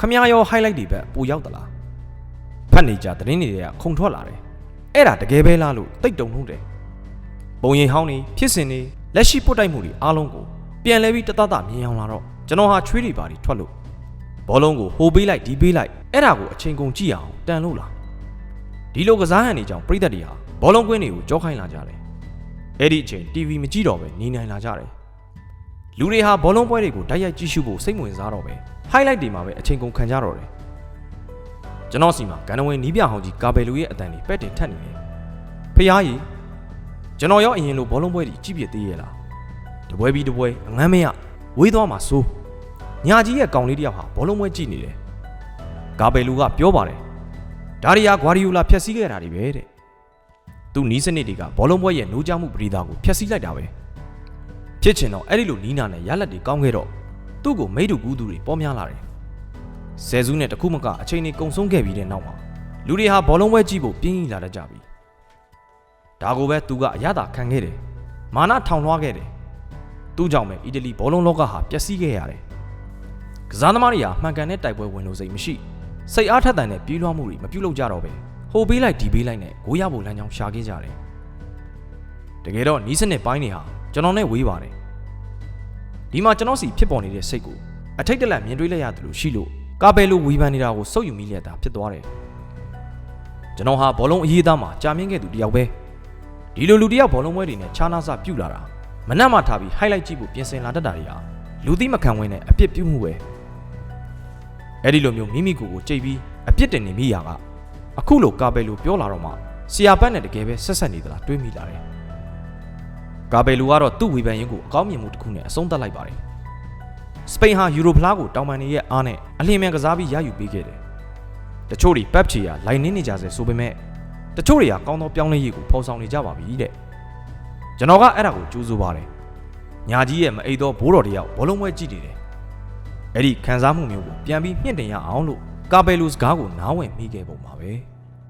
ခမ ्या ရော highlight တွေပဲပိုရောက်သလားဖတ်နေကြသတင်းတွေကခုံထွက်လာတယ်အဲ့ဒါတကယ်ပဲလားလို့တိတ်တုံလို့တယ်ပုံရိပ်ဟောင်းနေဖြစ်စဉ်နေလက်ရှိပုတ်တိုက်မှုတွေအားလုံးကိုပြန်လဲပြီးတသက်မြင်အောင်လာတော့ကျွန်တော်ဟာချွေးတွေပါတွေထွက်လို့ဘောလုံးကိုဟိုပေးလိုက်ဒီပေးလိုက်အဲ့ဒါကိုအချိန်ကုန်ကြည့်အောင်တန်လို့လားဒီလိုကစားဟန်နေကြောင်ပြိသက်တွေဟာဘောလုံးကွင်းတွေကိုကြောခိုင်းလာကြတယ်အဲ့ဒီအချိန် TV မကြည့်တော့ပဲနေနိုင်လာကြတယ်လူတွေဟာဘောလုံးပွဲတွေကိုတိုက်ရိုက်ကြည့်ရှုဖို့စိတ်ဝင်စားတော့ပဲ highlight တွေမှာပဲအချိန်ကုန်ခံကြတော့တယ်ကျွန်တော်စီမှာဂန်နဝင်နီးပြဟောင်းကြီးကာဘယ်လူရဲ့အတန်တွေပက်တင်ထက်နေတယ်ဖျားကြီးကျွန်တော်ရောအရင်လိုဘောလုံးပွဲတွေကြည့်ပြသေးရဲ့လားတပွဲပြီးတပွဲအငမ်းမရဝေးသွားမှာစိုးညာကြီးရဲ့ကောင်လေးတယောက်ဟာဘောလုံးပွဲကြည့်နေတယ်ကာဘယ်လူကပြောပါတယ်ဒါရီယာဂွာဒီယိုလာဖျက်ဆီးခဲ့တာတွေပဲတဲ့သူနီးစနစ်တွေကဘောလုံးပွဲရဲ့နိုးကြမှုပရိသတ်ကိုဖျက်ဆီးလိုက်တာပဲဖြစ်ချင်တော့အဲ့ဒီလိုနီးနာနဲ့ရလက်တွေကောင်းခဲ့တော့ သူ့ကိုမိတ်တူကူးသူတွေပေါ်များလာတယ်။ဆယ်စုနဲ့တခုမကအချိန်တွေကုံဆုံးခဲ့ပြီးတဲ့နောက်မှာလူတွေဟာဘောလုံးပွဲကြည့်ဖို့ပြင်းရလာတတ်ကြပြီ။ဒါကိုပဲသူကအရသာခံခဲ့တယ်။မာနထောင်လွှားခဲ့တယ်။သူ့ကြောင့်ပဲအီတလီဘောလုံးလောကဟာပျက်စီးခဲ့ရတယ်။ကစားသမားတွေဟာမှန်ကန်တဲ့တိုက်ပွဲဝင်လို့စိတ်မရှိ။စိတ်အားထက်သန်တဲ့ပြေးလွှားမှုတွေမပြုတ်လုပ်ကြတော့ပဲ။ဟိုပေးလိုက်ဒီပေးလိုက်နဲ့ဂိုးရဖို့လမ်းကြောင်းရှာခဲ့ကြတယ်။တကယ်တော့နီးစနစ်ပိုင်းတွေဟာကျွန်တော်နဲ့ဝေးပါတယ် ဒီမှာကျွန်တော်စီဖြစ်ပေါ်နေတဲ့စိတ်ကိုအထိတ်တလန့်မြင်တွေ့လိုက်ရတယ်လို့ရှိလို့ကာဘယ်လိုဝေဖန်နေတာကိုစုပ်ယူမိလျက်တာဖြစ်သွားတယ်ကျွန်တော်ဟာဘောလုံးအရေးသားမှာကြာမြင့်ခဲ့သူတယောက်ပဲဒီလိုလူတယောက်ဘောလုံးပွဲတွေနဲ့ခြားနာစပြုတ်လာတာမနှက်မှထားပြီး highlight ကြည့်ဖို့ပြင်ဆင်လာတတ်တာတွေဟာလူသိမခံဝင်တဲ့အပြစ်ပြုမှုပဲအဲ့ဒီလိုမျိုးမိမိကိုယ်ကိုကြိတ်ပြီးအပြစ်တင်နေမိရာကအခုလိုကာဘယ်လိုပြောလာတော့မှဆီယာပတ်နဲ့တကယ်ပဲဆက်ဆက်နေသလားတွေးမိလာတယ် ကာဘယ်လူကတော့သူ့ဝေဖန်ရင်းကိုအကောင်းမြင်မှုတစ်ခုနဲ့အဆုံးသတ်လိုက်ပါတယ်။စပိန်ဟာယူရိုဖလားကိုတောင်ပန်နေရဲ့အားနဲ့အလင်းမြန်ကစားပြီးရယူပေးခဲ့တယ်။တချို့တွေပက်ချီယာလိုင်နင်းနေကြဆဲဆိုပေမဲ့တချို့တွေကကောင်းသောပြောင်းလဲရေးကိုဖော်ဆောင်နေကြပါပြီတဲ့။ကျွန်တော်ကအဲ့ဒါကိုကြိုးစိုးပါတယ်။ညာကြီးရဲ့မအိတ်သောဘိုးတော်တယောက်ဘောလုံးပွဲကြည့်နေတယ်။အဲ့ဒီခံစားမှုမျိုးကိုပြန်ပြီးမြင့်တင်ရအောင်လို့ကာဘယ်လူစကားကိုနားဝင်မိခဲ့ပုံပါပဲ။